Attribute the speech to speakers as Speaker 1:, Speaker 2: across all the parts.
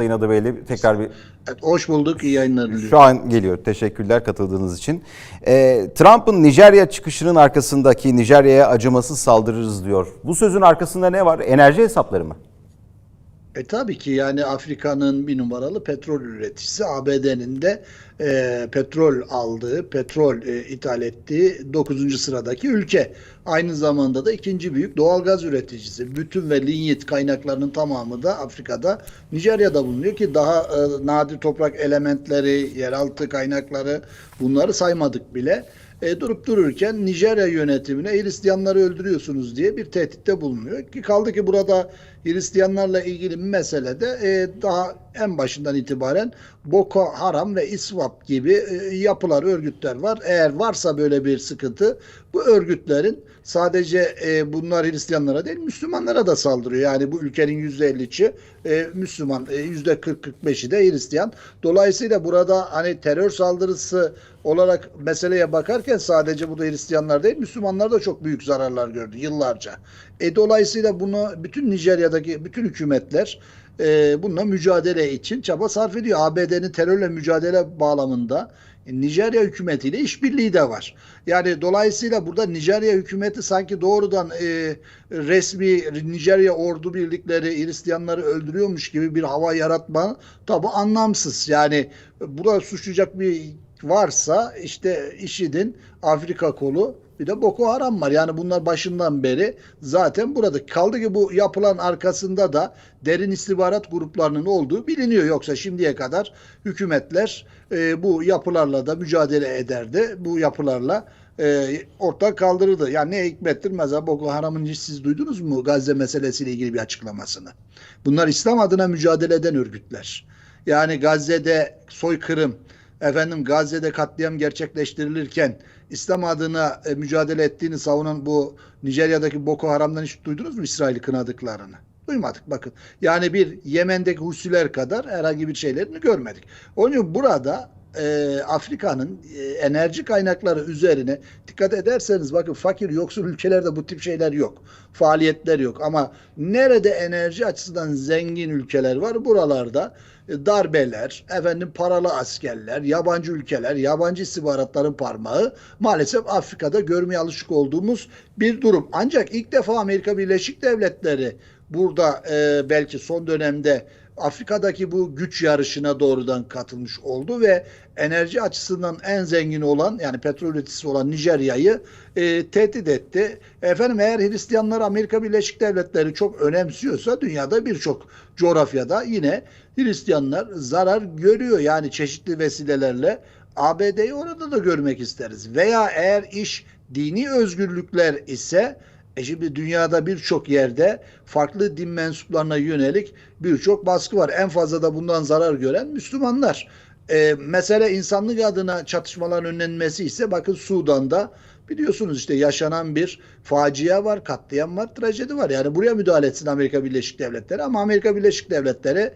Speaker 1: Sayın Adıbeyli tekrar bir
Speaker 2: Evet, hoş bulduk, iyi yayınlar diliyorum.
Speaker 1: şu an geliyor. Teşekkürler katıldığınız için. Ee, Trump'ın Nijerya çıkışının arkasındaki Nijerya'ya acımasız saldırırız diyor. Bu sözün arkasında ne var? Enerji hesapları mı?
Speaker 2: E tabii ki yani Afrika'nın bir numaralı petrol üreticisi ABD'nin de e, petrol aldığı, petrol e, ithal ettiği 9. sıradaki ülke. Aynı zamanda da ikinci büyük doğalgaz üreticisi. Bütün ve linyit kaynaklarının tamamı da Afrika'da, Nijerya'da bulunuyor ki daha e, nadir toprak elementleri, yeraltı kaynakları bunları saymadık bile. E, durup dururken Nijerya yönetimine Hristiyanları öldürüyorsunuz diye bir tehditte bulunuyor. Ki kaldı ki burada Hristiyanlarla ilgili meselede e, daha en başından itibaren Boko Haram ve İSWAP gibi e, yapılar, örgütler var. Eğer varsa böyle bir sıkıntı bu örgütlerin sadece e, bunlar Hristiyanlara değil Müslümanlara da saldırıyor. Yani bu ülkenin %53'ü e, Müslüman, e, %40-45'i de Hristiyan. Dolayısıyla burada hani terör saldırısı olarak meseleye bakarken sadece burada Hristiyanlar değil Müslümanlar da çok büyük zararlar gördü yıllarca. E, dolayısıyla bunu bütün Nijerya'daki bütün hükümetler e, bununla mücadele için çaba sarf ediyor. ABD'nin terörle mücadele bağlamında Nijerya hükümetiyle işbirliği de var. Yani dolayısıyla burada Nijerya hükümeti sanki doğrudan e, resmi Nijerya ordu birlikleri Hristiyanları öldürüyormuş gibi bir hava yaratma tabi anlamsız. Yani burada suçlayacak bir varsa işte IŞİD'in Afrika kolu bir de Boko Haram var. Yani bunlar başından beri zaten burada. Kaldı ki bu yapılan arkasında da derin istihbarat gruplarının olduğu biliniyor. Yoksa şimdiye kadar hükümetler e, bu yapılarla da mücadele ederdi. Bu yapılarla e, ortak kaldırırdı. Yani ne hikmettir mesela Boko Haram'ın siz duydunuz mu Gazze meselesiyle ilgili bir açıklamasını? Bunlar İslam adına mücadele eden örgütler. Yani Gazze'de soykırım, efendim Gazze'de katliam gerçekleştirilirken İslam adına e, mücadele ettiğini savunan bu Nijerya'daki Boko Haram'dan hiç duydunuz mu İsrail'i kınadıklarını? Duymadık bakın. Yani bir Yemen'deki Husiler kadar herhangi bir şeylerini görmedik. Onun için burada e, Afrika'nın e, enerji kaynakları üzerine dikkat ederseniz bakın fakir yoksul ülkelerde bu tip şeyler yok. Faaliyetler yok ama nerede enerji açısından zengin ülkeler var buralarda e, darbeler, efendim paralı askerler, yabancı ülkeler, yabancı istihbaratların parmağı maalesef Afrika'da görmeye alışık olduğumuz bir durum. Ancak ilk defa Amerika Birleşik Devletleri burada e, belki son dönemde Afrika'daki bu güç yarışına doğrudan katılmış oldu ve enerji açısından en zengin olan yani petrol üreticisi olan Nijerya'yı e, tehdit etti. Efendim eğer Hristiyanlar Amerika Birleşik Devletleri çok önemsiyorsa dünyada birçok coğrafyada yine Hristiyanlar zarar görüyor. Yani çeşitli vesilelerle ABD'yi orada da görmek isteriz. Veya eğer iş dini özgürlükler ise e şimdi dünyada birçok yerde farklı din mensuplarına yönelik birçok baskı var. En fazla da bundan zarar gören Müslümanlar. E, mesele insanlık adına çatışmaların önlenmesi ise bakın Sudan'da biliyorsunuz işte yaşanan bir facia var, katliam var, trajedi var. Yani buraya müdahale etsin Amerika Birleşik Devletleri ama Amerika Birleşik Devletleri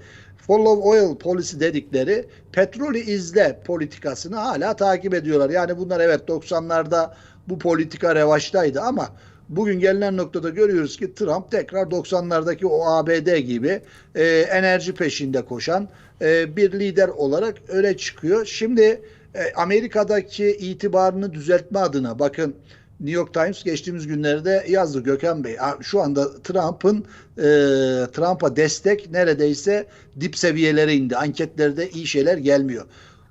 Speaker 2: follow oil policy dedikleri petrolü izle politikasını hala takip ediyorlar. Yani bunlar evet 90'larda bu politika revaçtaydı ama Bugün gelinen noktada görüyoruz ki Trump tekrar 90'lardaki o ABD gibi e, enerji peşinde koşan e, bir lider olarak öne çıkıyor. Şimdi e, Amerika'daki itibarını düzeltme adına bakın New York Times geçtiğimiz günlerde yazdı Gökhan Bey. Şu anda Trump'ın e, Trump'a destek neredeyse dip seviyelere indi. Anketlerde iyi şeyler gelmiyor.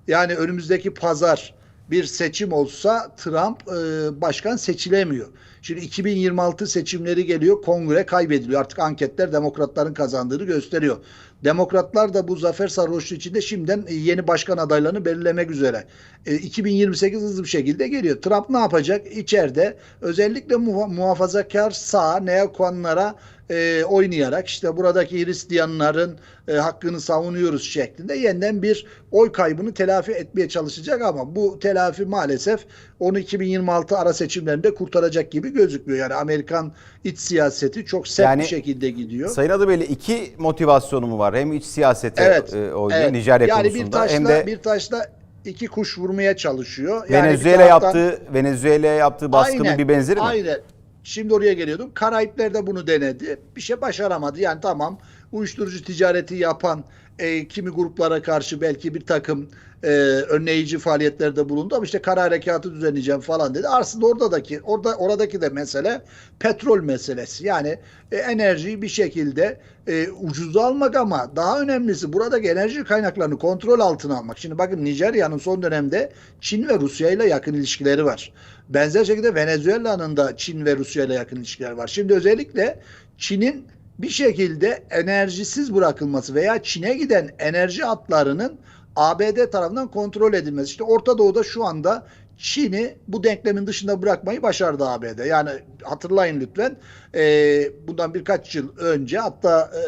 Speaker 2: Yani önümüzdeki pazar bir seçim olsa Trump e, başkan seçilemiyor. Şimdi 2026 seçimleri geliyor, kongre kaybediliyor. Artık anketler demokratların kazandığını gösteriyor. Demokratlar da bu zafer sarhoşluğu içinde şimdiden yeni başkan adaylarını belirlemek üzere. E, 2028 hızlı bir şekilde geliyor. Trump ne yapacak? İçeride özellikle muha- muhafazakar sağ neokonlara e, oynayarak işte buradaki Hristiyanların e, hakkını savunuyoruz şeklinde yeniden bir oy kaybını telafi etmeye çalışacak ama bu telafi maalesef onu 2026 ara seçimlerinde kurtaracak gibi gözükmüyor. Yani Amerikan iç siyaseti çok sert
Speaker 1: Yani
Speaker 2: bir şekilde gidiyor.
Speaker 1: Sayın Adıbeyli iki motivasyonu mu var? Hem iç siyasete
Speaker 2: Evet.
Speaker 1: e, oynuyor
Speaker 2: evet.
Speaker 1: Nijerya
Speaker 2: yani
Speaker 1: konusunda
Speaker 2: bir taşla,
Speaker 1: hem de
Speaker 2: bir taşla iki kuş vurmaya çalışıyor. Yani
Speaker 1: Venezuela
Speaker 2: taraftan-
Speaker 1: yaptığı Venezuela yaptığı baskının bir benzeri mi?
Speaker 2: Aynen. Şimdi oraya geliyordum. Karayipler'de bunu denedi. Bir şey başaramadı. Yani tamam uyuşturucu ticareti yapan e, kimi gruplara karşı belki bir takım e, önleyici faaliyetlerde bulundu ama işte kara harekatı düzenleyeceğim falan dedi. Aslında oradaki orada oradaki de mesele petrol meselesi. Yani e, enerjiyi bir şekilde e, ucuza almak ama daha önemlisi buradaki enerji kaynaklarını kontrol altına almak. Şimdi bakın Nijerya'nın son dönemde Çin ve Rusya ile yakın ilişkileri var. Benzer şekilde Venezuela'nın da Çin ve Rusya ile yakın ilişkileri var. Şimdi özellikle Çin'in bir şekilde enerjisiz bırakılması veya Çin'e giden enerji hatlarının ABD tarafından kontrol edilmesi. İşte Orta Doğu'da şu anda Çin'i bu denklemin dışında bırakmayı başardı ABD. Yani hatırlayın lütfen e, bundan birkaç yıl önce hatta e,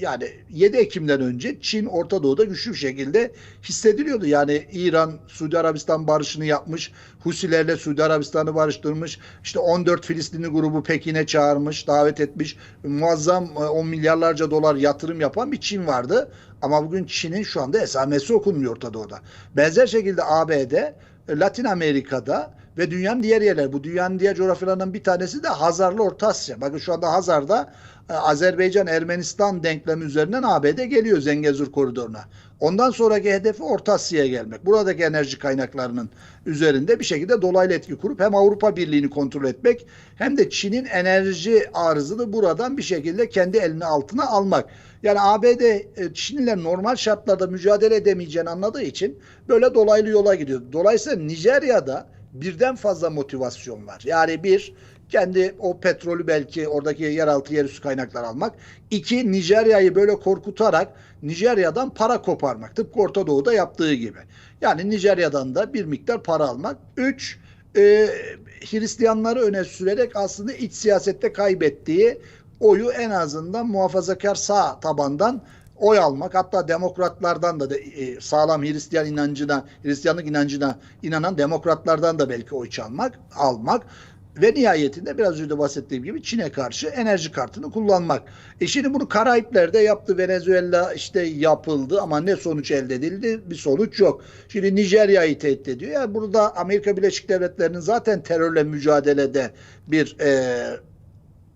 Speaker 2: yani 7 Ekim'den önce Çin Orta Doğu'da güçlü bir şekilde hissediliyordu. Yani İran Suudi Arabistan barışını yapmış, Husilerle Suudi Arabistan'ı barıştırmış, işte 14 Filistinli grubu Pekin'e çağırmış, davet etmiş, muazzam e, 10 milyarlarca dolar yatırım yapan bir Çin vardı. Ama bugün Çin'in şu anda esamesi okunmuyor Orta Doğu'da. Benzer şekilde ABD Latin Amerika'da ve dünyanın diğer yerler. Bu dünyanın diğer coğrafyalarından bir tanesi de Hazarlı Orta Asya. Bakın şu anda Hazar'da e, Azerbaycan-Ermenistan denklemi üzerinden ABD geliyor Zengezur koridoruna. Ondan sonraki hedefi Orta Asya'ya gelmek. Buradaki enerji kaynaklarının üzerinde bir şekilde dolaylı etki kurup hem Avrupa Birliği'ni kontrol etmek hem de Çin'in enerji arzını buradan bir şekilde kendi eline altına almak. Yani ABD e, Çin'le normal şartlarda mücadele edemeyeceğini anladığı için böyle dolaylı yola gidiyor. Dolayısıyla Nijerya'da birden fazla motivasyon var. Yani bir kendi o petrolü belki oradaki yeraltı yerüstü kaynaklar almak. İki Nijerya'yı böyle korkutarak Nijerya'dan para koparmak. Tıpkı Orta Doğu'da yaptığı gibi. Yani Nijerya'dan da bir miktar para almak. Üç e, Hristiyanları öne sürerek aslında iç siyasette kaybettiği oyu en azından muhafazakar sağ tabandan oy almak hatta demokratlardan da, da e, sağlam Hristiyan inancına, Hristiyanlık inancına inanan demokratlardan da belki oy çalmak, almak ve nihayetinde biraz önce de bahsettiğim gibi Çin'e karşı enerji kartını kullanmak. E şimdi bunu Karayipler'de yaptı. Venezuela işte yapıldı ama ne sonuç elde edildi? Bir sonuç yok. Şimdi Nijerya'yı tehdit ediyor. Yani burada Amerika Birleşik Devletleri'nin zaten terörle mücadelede bir e,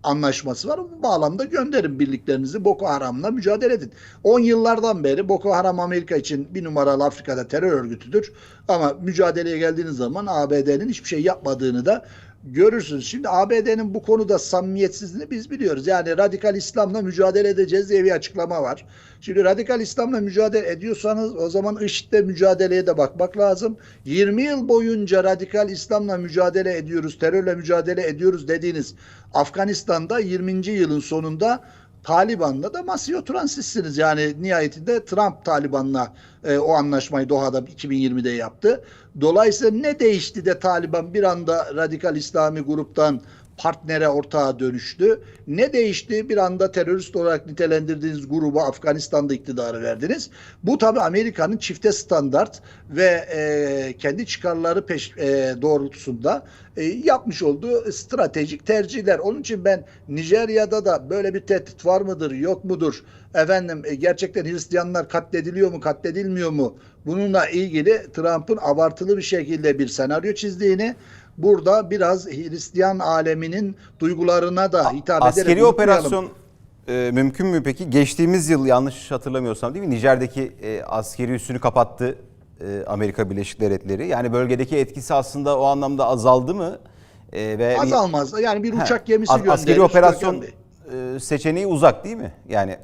Speaker 2: anlaşması var. Bu bağlamda gönderin birliklerinizi Boko Haram'la mücadele edin. 10 yıllardan beri Boko Haram Amerika için bir numaralı Afrika'da terör örgütüdür. Ama mücadeleye geldiğiniz zaman ABD'nin hiçbir şey yapmadığını da görürsünüz. Şimdi ABD'nin bu konuda samimiyetsizliğini biz biliyoruz. Yani radikal İslam'la mücadele edeceğiz diye bir açıklama var. Şimdi radikal İslam'la mücadele ediyorsanız o zaman IŞİD'le mücadeleye de bakmak lazım. 20 yıl boyunca radikal İslam'la mücadele ediyoruz, terörle mücadele ediyoruz dediğiniz Afganistan'da 20. yılın sonunda Taliban'la da masaya oturan sizsiniz. Yani nihayetinde Trump Taliban'la e, o anlaşmayı Doha'da 2020'de yaptı. Dolayısıyla ne değişti de Taliban bir anda radikal İslami gruptan partnere ortağa dönüştü. Ne değişti? Bir anda terörist olarak nitelendirdiğiniz grubu Afganistan'da iktidarı verdiniz. Bu tabi Amerika'nın çifte standart ve e, kendi çıkarları peş, e, doğrultusunda e, yapmış olduğu stratejik tercihler. Onun için ben Nijerya'da da böyle bir tehdit var mıdır, yok mudur? Efendim e, gerçekten Hristiyanlar katlediliyor mu, katledilmiyor mu? Bununla ilgili Trump'ın abartılı bir şekilde bir senaryo çizdiğini burada biraz Hristiyan aleminin duygularına da hitap ederek
Speaker 1: Askeri
Speaker 2: unutmayalım.
Speaker 1: operasyon e, mümkün mü peki? Geçtiğimiz yıl yanlış hatırlamıyorsam değil mi? Nijer'deki e, askeri üssünü kapattı e, Amerika Birleşik Devletleri. Yani bölgedeki etkisi aslında o anlamda azaldı mı? E, ve
Speaker 2: azalmaz. Yani bir
Speaker 1: He,
Speaker 2: uçak gemisi
Speaker 1: as-
Speaker 2: göndermiş.
Speaker 1: Askeri operasyon e, seçeneği uzak değil mi? Yani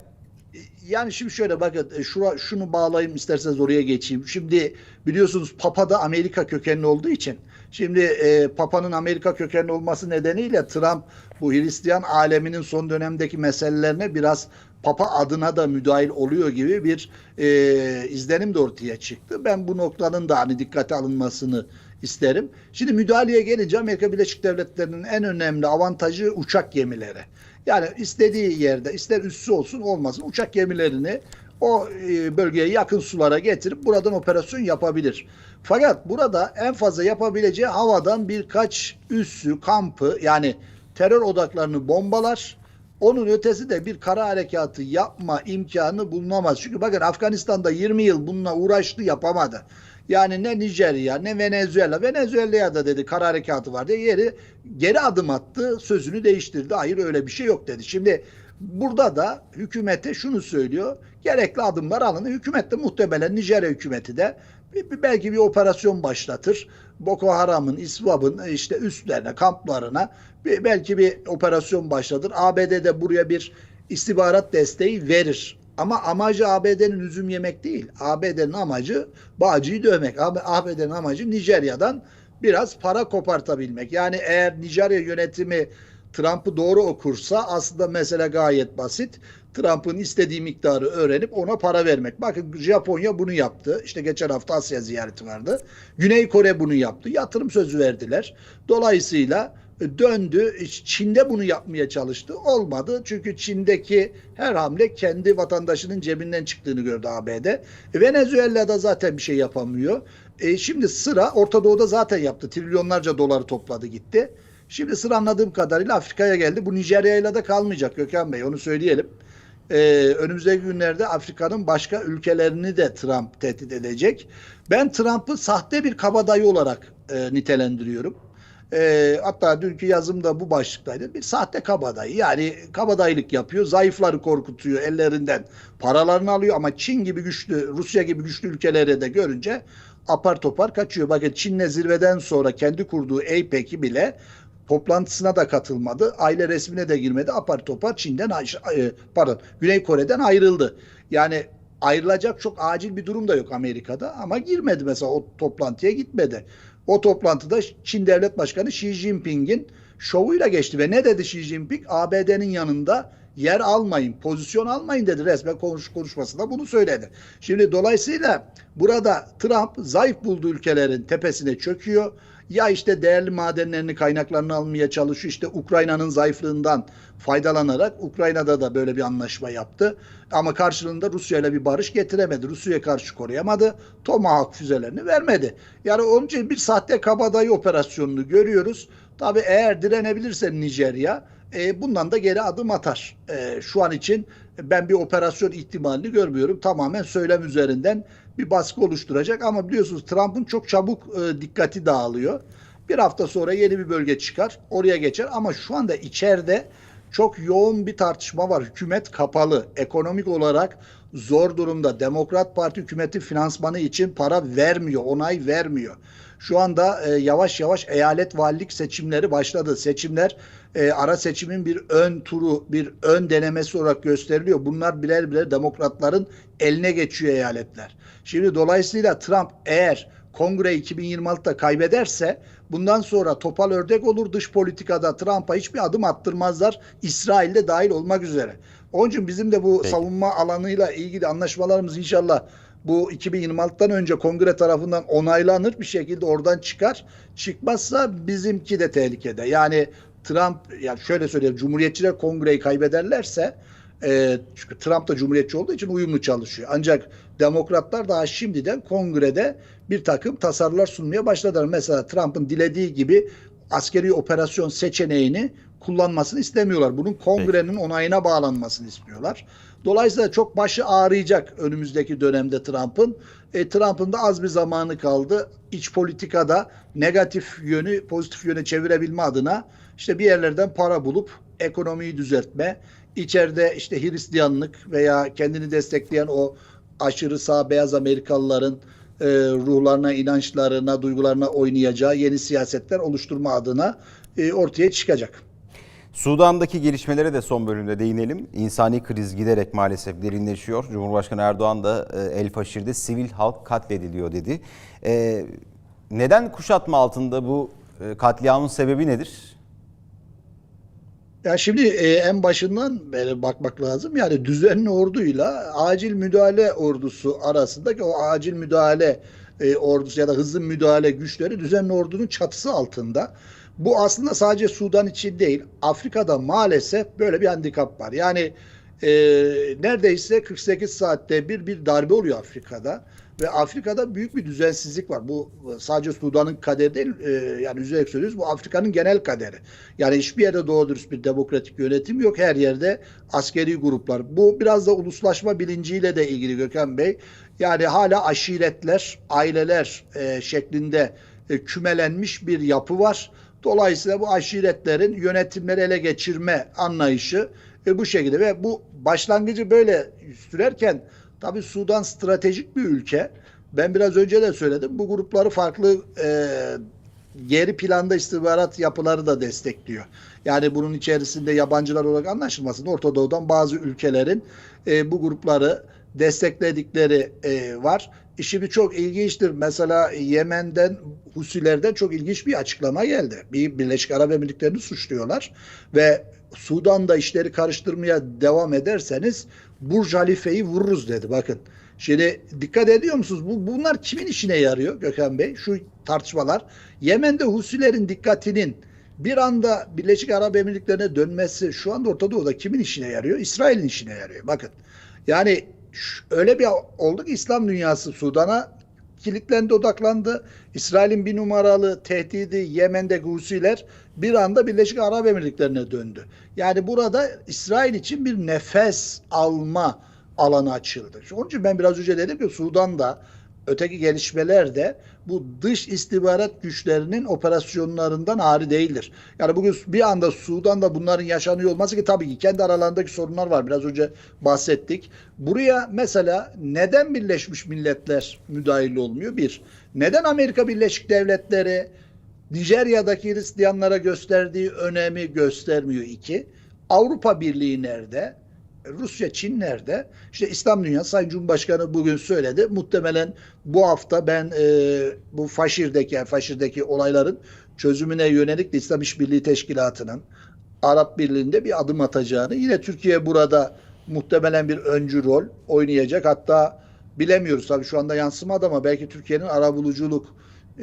Speaker 2: Yani şimdi şöyle bakın e, şura, şunu bağlayayım isterseniz oraya geçeyim. Şimdi biliyorsunuz Papa da Amerika kökenli olduğu için şimdi e, Papa'nın Amerika kökenli olması nedeniyle Trump bu Hristiyan aleminin son dönemdeki meselelerine biraz Papa adına da müdahil oluyor gibi bir e, izlenim de ortaya çıktı. Ben bu noktanın da hani dikkate alınmasını isterim. Şimdi müdahaleye gelince Amerika Birleşik Devletleri'nin en önemli avantajı uçak gemileri. Yani istediği yerde ister üssü olsun olmasın uçak gemilerini o e, bölgeye yakın sulara getirip buradan operasyon yapabilir. Fakat burada en fazla yapabileceği havadan birkaç üssü, kampı yani terör odaklarını bombalar. Onun ötesi de bir kara harekatı yapma imkanı bulunamaz. Çünkü bakın Afganistan'da 20 yıl bununla uğraştı yapamadı. Yani ne Nijerya ne Venezuela. Venezuela'ya da dedi kara harekatı var diye yeri geri adım attı. Sözünü değiştirdi. Hayır öyle bir şey yok dedi. Şimdi Burada da hükümete şunu söylüyor. Gerekli adımlar alın. Hükümet de muhtemelen Nijerya hükümeti de bir- belki bir operasyon başlatır. Boko Haram'ın, İSVAB'ın işte üstlerine, kamplarına bir, belki bir operasyon başlatır. ABD de buraya bir istihbarat desteği verir. Ama amacı ABD'nin üzüm yemek değil. ABD'nin amacı Bağcı'yı dövmek. AB- ABD'nin amacı Nijerya'dan biraz para kopartabilmek. Yani eğer Nijerya yönetimi Trump'ı doğru okursa aslında mesele gayet basit. Trump'ın istediği miktarı öğrenip ona para vermek. Bakın Japonya bunu yaptı. İşte geçen hafta Asya ziyareti vardı. Güney Kore bunu yaptı. Yatırım sözü verdiler. Dolayısıyla e, döndü. Çin'de bunu yapmaya çalıştı. Olmadı. Çünkü Çin'deki her hamle kendi vatandaşının cebinden çıktığını gördü ABD. E, Venezuela'da zaten bir şey yapamıyor. E, şimdi sıra Orta Doğu'da zaten yaptı. Trilyonlarca doları topladı gitti. Şimdi sıra anladığım kadarıyla Afrika'ya geldi. Bu Nijerya'yla da kalmayacak Gökhan Bey onu söyleyelim. Ee, önümüzdeki günlerde Afrika'nın başka ülkelerini de Trump tehdit edecek. Ben Trump'ı sahte bir kabadayı olarak e, nitelendiriyorum. E, hatta dünkü yazımda bu başlıktaydı. Bir sahte kabadayı yani kabadayılık yapıyor. Zayıfları korkutuyor ellerinden. Paralarını alıyor ama Çin gibi güçlü, Rusya gibi güçlü ülkeleri de görünce apar topar kaçıyor. Bakın Çin'le zirveden sonra kendi kurduğu APEC'i bile toplantısına da katılmadı. Aile resmine de girmedi. Apar topar Çin'den e, pardon Güney Kore'den ayrıldı. Yani ayrılacak çok acil bir durum da yok Amerika'da ama girmedi mesela o toplantıya gitmedi. O toplantıda Çin Devlet Başkanı Xi Jinping'in şovuyla geçti ve ne dedi Xi Jinping? ABD'nin yanında yer almayın, pozisyon almayın dedi resmen konuş, konuşmasında bunu söyledi. Şimdi dolayısıyla burada Trump zayıf bulduğu ülkelerin tepesine çöküyor. Ya işte değerli madenlerini, kaynaklarını almaya çalışıyor. İşte Ukrayna'nın zayıflığından faydalanarak Ukrayna'da da böyle bir anlaşma yaptı. Ama karşılığında Rusya ile bir barış getiremedi. Rusya'ya karşı koruyamadı. Tomahawk füzelerini vermedi. Yani onun için bir sahte kabadayı operasyonunu görüyoruz. Tabii eğer direnebilirse Nijerya e, bundan da geri adım atar. E, şu an için ben bir operasyon ihtimalini görmüyorum. Tamamen söylem üzerinden bir baskı oluşturacak ama biliyorsunuz Trump'ın çok çabuk e, dikkati dağılıyor. Bir hafta sonra yeni bir bölge çıkar, oraya geçer ama şu anda içeride çok yoğun bir tartışma var. Hükümet kapalı. Ekonomik olarak zor durumda. Demokrat Parti hükümeti finansmanı için para vermiyor, onay vermiyor. Şu anda e, yavaş yavaş eyalet valilik seçimleri başladı. Seçimler e, ara seçimin bir ön turu, bir ön denemesi olarak gösteriliyor. Bunlar birer birer demokratların eline geçiyor eyaletler. Şimdi dolayısıyla Trump eğer kongre 2026'da kaybederse bundan sonra topal ördek olur dış politikada Trump'a hiçbir adım attırmazlar. İsrail'de dahil olmak üzere. Onun için bizim de bu
Speaker 1: Peki.
Speaker 2: savunma alanıyla ilgili anlaşmalarımız inşallah bu 2026'dan önce kongre tarafından onaylanır bir şekilde oradan çıkar. Çıkmazsa bizimki de tehlikede. Yani Trump yani şöyle söyleyeyim Cumhuriyetçiler kongreyi kaybederlerse e, çünkü Trump da cumhuriyetçi olduğu için uyumlu çalışıyor. Ancak demokratlar daha şimdiden kongrede bir takım tasarılar sunmaya başladılar. Mesela Trump'ın dilediği gibi askeri operasyon seçeneğini kullanmasını istemiyorlar. Bunun kongrenin onayına bağlanmasını istiyorlar. Dolayısıyla çok başı ağrıyacak önümüzdeki dönemde Trump'ın. E, Trump'ın da az bir zamanı kaldı. İç politikada negatif yönü pozitif yöne çevirebilme adına işte bir yerlerden para bulup ekonomiyi düzeltme, içeride işte Hristiyanlık veya kendini destekleyen o aşırı sağ beyaz Amerikalıların e, ruhlarına, inançlarına, duygularına oynayacağı yeni siyasetler oluşturma adına e, ortaya çıkacak.
Speaker 1: Sudan'daki gelişmelere de son bölümde değinelim. İnsani kriz giderek maalesef derinleşiyor. Cumhurbaşkanı Erdoğan da e, El Faşir'de sivil halk katlediliyor dedi. E, neden kuşatma altında bu e, katliamın sebebi nedir?
Speaker 2: Ya şimdi e, en başından beri bakmak lazım. Yani düzenli orduyla acil müdahale ordusu arasındaki o acil müdahale e, ordusu ya da hızlı müdahale güçleri düzenli ordunun çatısı altında. Bu aslında sadece Sudan için değil, Afrika'da maalesef böyle bir handikap var. Yani e, neredeyse 48 saatte bir bir darbe oluyor Afrika'da ve Afrika'da büyük bir düzensizlik var. Bu sadece Sudan'ın kaderi değil, e, yani üzerek söylüyoruz, bu Afrika'nın genel kaderi. Yani hiçbir yerde doğru dürüst bir demokratik yönetim yok. Her yerde askeri gruplar. Bu biraz da uluslaşma bilinciyle de ilgili Gökhan Bey. Yani hala aşiretler, aileler e, şeklinde e, kümelenmiş bir yapı var. Dolayısıyla bu aşiretlerin yönetimleri ele geçirme anlayışı E, bu şekilde ve bu başlangıcı böyle sürerken tabii Sudan stratejik bir ülke. Ben biraz önce de söyledim. Bu grupları farklı e, geri planda istihbarat yapıları da destekliyor. Yani bunun içerisinde yabancılar olarak anlaşılmasın. Orta Doğu'dan bazı ülkelerin e, bu grupları destekledikleri e, var. İşi bir çok ilginçtir. Mesela Yemen'den Husilerden çok ilginç bir açıklama geldi. Bir Birleşik Arap Emirlikleri'ni suçluyorlar ve Sudan'da işleri karıştırmaya devam ederseniz Burj Halife'yi vururuz dedi. Bakın. Şimdi dikkat ediyor musunuz? Bu bunlar kimin işine yarıyor Gökhan Bey? Şu tartışmalar. Yemen'de Husilerin dikkatinin bir anda Birleşik Arap Emirlikleri'ne dönmesi şu anda Orta Doğu'da kimin işine yarıyor? İsrail'in işine yarıyor. Bakın. Yani öyle bir oldu ki İslam dünyası Sudan'a kilitlendi, odaklandı. İsrail'in bir numaralı tehdidi Yemen'deki Husiler bir anda Birleşik Arap Emirlikleri'ne döndü. Yani burada İsrail için bir nefes alma alanı açıldı. Onun için ben biraz önce dedim ki Sudan'da öteki gelişmeler de bu dış istihbarat güçlerinin operasyonlarından ari değildir. Yani bugün bir anda Sudan'da bunların yaşanıyor olması ki tabii ki kendi aralarındaki sorunlar var. Biraz önce bahsettik. Buraya mesela neden Birleşmiş Milletler müdahil olmuyor? Bir. Neden Amerika Birleşik Devletleri Nijerya'daki Hristiyanlara gösterdiği önemi göstermiyor? İki. Avrupa Birliği nerede? Rusya, Çin nerede? İşte İslam Dünyası Sayın Cumhurbaşkanı bugün söyledi. Muhtemelen bu hafta ben e, bu Faşir'deki, yani Faşir'deki olayların çözümüne yönelik de İslam İşbirliği Teşkilatı'nın Arap Birliği'nde bir adım atacağını, yine Türkiye burada muhtemelen bir öncü rol oynayacak. Hatta bilemiyoruz tabii şu anda yansımadı ama belki Türkiye'nin arabuluculuk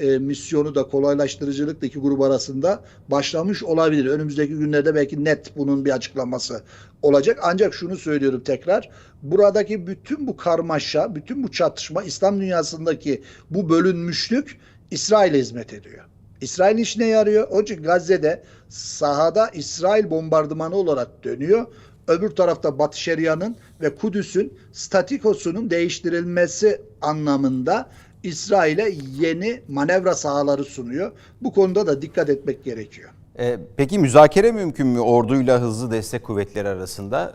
Speaker 2: e, misyonu da kolaylaştırıcılık da grup arasında başlamış olabilir. Önümüzdeki günlerde belki net bunun bir açıklaması olacak. Ancak şunu söylüyorum tekrar. Buradaki bütün bu karmaşa, bütün bu çatışma, İslam dünyasındaki bu bölünmüşlük İsrail'e hizmet ediyor. İsrail işine yarıyor. Onun için Gazze'de sahada İsrail bombardımanı olarak dönüyor. Öbür tarafta Batı Şeria'nın ve Kudüs'ün statikosunun değiştirilmesi anlamında İsrail'e yeni manevra sahaları sunuyor. Bu konuda da dikkat etmek gerekiyor.
Speaker 1: E, peki müzakere mümkün mü orduyla hızlı destek kuvvetleri arasında?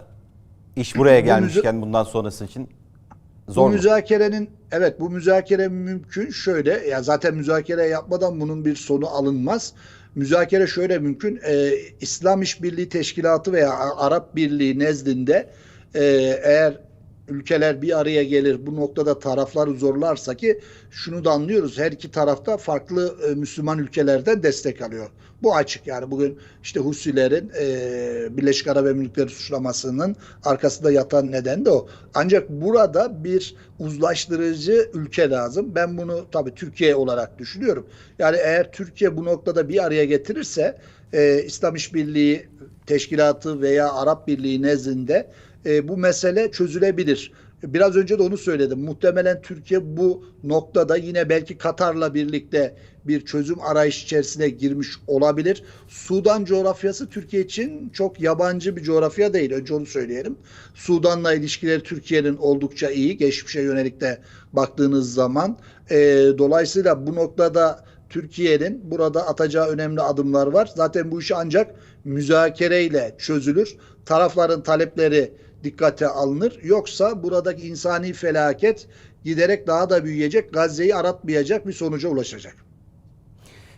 Speaker 1: İş buraya
Speaker 2: Bu
Speaker 1: gelmişken bundan sonrası için
Speaker 2: Bu
Speaker 1: zor mu?
Speaker 2: müzakerenin evet bu müzakere mümkün şöyle ya zaten müzakere yapmadan bunun bir sonu alınmaz. Müzakere şöyle mümkün. Ee, İslam İşbirliği Teşkilatı veya Arap Birliği nezdinde e, eğer ülkeler bir araya gelir bu noktada tarafları zorlarsa ki şunu da anlıyoruz her iki tarafta farklı e, Müslüman ülkelerden destek alıyor. Bu açık yani bugün işte Husilerin e, Birleşik Arap Emirlikleri suçlamasının arkasında yatan neden de o. Ancak burada bir uzlaştırıcı ülke lazım. Ben bunu tabii Türkiye olarak düşünüyorum. Yani eğer Türkiye bu noktada bir araya getirirse e, İslam İşbirliği Teşkilatı veya Arap Birliği nezdinde e, bu mesele çözülebilir. Biraz önce de onu söyledim. Muhtemelen Türkiye bu noktada yine belki Katar'la birlikte bir çözüm arayış içerisine girmiş olabilir. Sudan coğrafyası Türkiye için çok yabancı bir coğrafya değil. Önce onu söyleyelim. Sudan'la ilişkileri Türkiye'nin oldukça iyi. Geçmişe yönelik de baktığınız zaman. E, dolayısıyla bu noktada Türkiye'nin burada atacağı önemli adımlar var. Zaten bu iş ancak müzakereyle çözülür. Tarafların talepleri dikkate alınır. Yoksa buradaki insani felaket giderek daha da büyüyecek. Gazze'yi aratmayacak bir sonuca ulaşacak.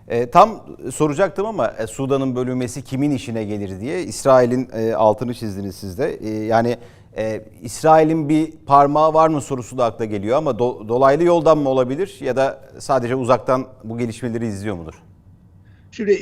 Speaker 1: E, tam soracaktım ama e, Sudan'ın bölünmesi kimin işine gelir diye İsrail'in e, altını çizdiniz siz de. E, yani e, İsrail'in bir parmağı var mı sorusu da akla geliyor ama do- dolaylı yoldan mı olabilir ya da sadece uzaktan bu gelişmeleri izliyor mudur?
Speaker 2: Şimdi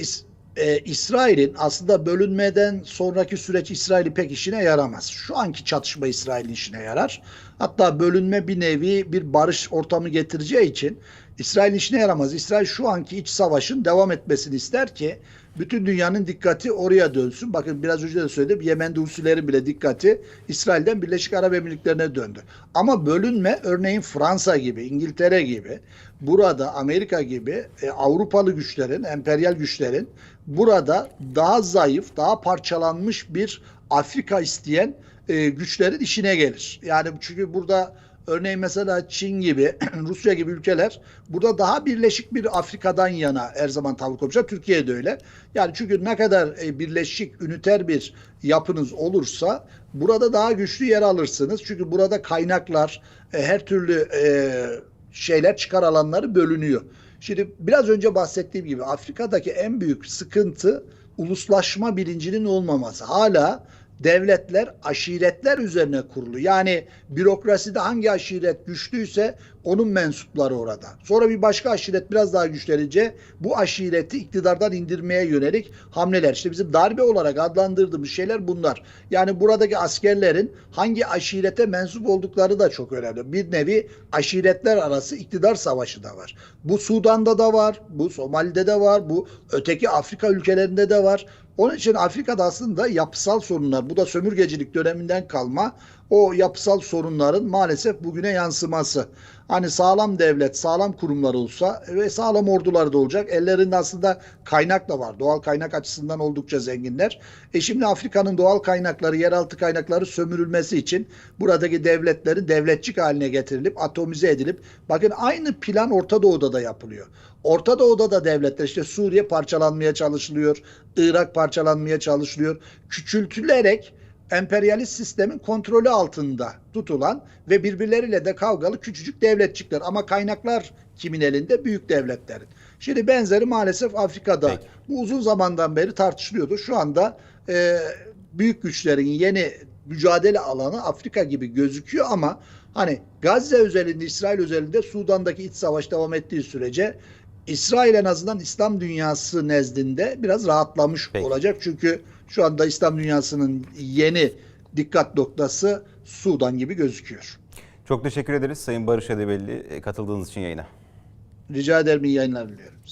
Speaker 2: e, İsrail'in aslında bölünmeden sonraki süreç İsrail'i pek işine yaramaz. Şu anki çatışma İsrail'in işine yarar. Hatta bölünme bir nevi bir barış ortamı getireceği için İsrail'in işine yaramaz. İsrail şu anki iç savaşın devam etmesini ister ki bütün dünyanın dikkati oraya dönsün. Bakın biraz önce de söyledim. Yemen'de Husilerin bile dikkati İsrail'den Birleşik Arap Emirlikleri'ne döndü. Ama bölünme örneğin Fransa gibi, İngiltere gibi, burada Amerika gibi e, Avrupalı güçlerin, emperyal güçlerin burada daha zayıf, daha parçalanmış bir Afrika isteyen e, güçlerin işine gelir. Yani çünkü burada örneğin mesela Çin gibi, Rusya gibi ülkeler burada daha birleşik bir Afrika'dan yana her zaman tavır koymuşlar. Türkiye de öyle. Yani çünkü ne kadar e, birleşik, üniter bir yapınız olursa burada daha güçlü yer alırsınız. Çünkü burada kaynaklar, e, her türlü e, şeyler çıkar alanları bölünüyor. Şimdi biraz önce bahsettiğim gibi Afrika'daki en büyük sıkıntı uluslaşma bilincinin olmaması. Hala devletler aşiretler üzerine kurulu. Yani bürokraside hangi aşiret güçlüyse onun mensupları orada. Sonra bir başka aşiret biraz daha güçlenince bu aşireti iktidardan indirmeye yönelik hamleler. İşte bizim darbe olarak adlandırdığımız şeyler bunlar. Yani buradaki askerlerin hangi aşirete mensup oldukları da çok önemli. Bir nevi aşiretler arası iktidar savaşı da var. Bu Sudan'da da var, bu Somali'de de var, bu öteki Afrika ülkelerinde de var. Onun için Afrika'da aslında yapısal sorunlar, bu da sömürgecilik döneminden kalma o yapısal sorunların maalesef bugüne yansıması. Hani sağlam devlet, sağlam kurumlar olsa ve sağlam ordular da olacak. Ellerinde aslında kaynak da var. Doğal kaynak açısından oldukça zenginler. E şimdi Afrika'nın doğal kaynakları, yeraltı kaynakları sömürülmesi için buradaki devletlerin devletçik haline getirilip, atomize edilip, bakın aynı plan Orta Doğu'da da yapılıyor. Orta Doğu'da da devletler işte Suriye parçalanmaya çalışılıyor, Irak parçalanmaya çalışılıyor. Küçültülerek emperyalist sistemin kontrolü altında tutulan ve birbirleriyle de kavgalı küçücük devletçikler ama kaynaklar kimin elinde? Büyük devletlerin. Şimdi benzeri maalesef Afrika'da
Speaker 1: Peki.
Speaker 2: bu uzun zamandan beri tartışılıyordu. Şu anda e, büyük güçlerin yeni mücadele alanı Afrika gibi gözüküyor ama hani Gazze özelinde, İsrail özelinde Sudan'daki iç savaş devam ettiği sürece İsrail en azından İslam dünyası nezdinde biraz rahatlamış
Speaker 1: Peki.
Speaker 2: olacak. Çünkü şu anda İslam dünyasının yeni dikkat noktası Sudan gibi gözüküyor.
Speaker 1: Çok teşekkür ederiz Sayın Barış Edebelli e, katıldığınız için yayına.
Speaker 2: Rica ederim iyi yayınlar diliyorum.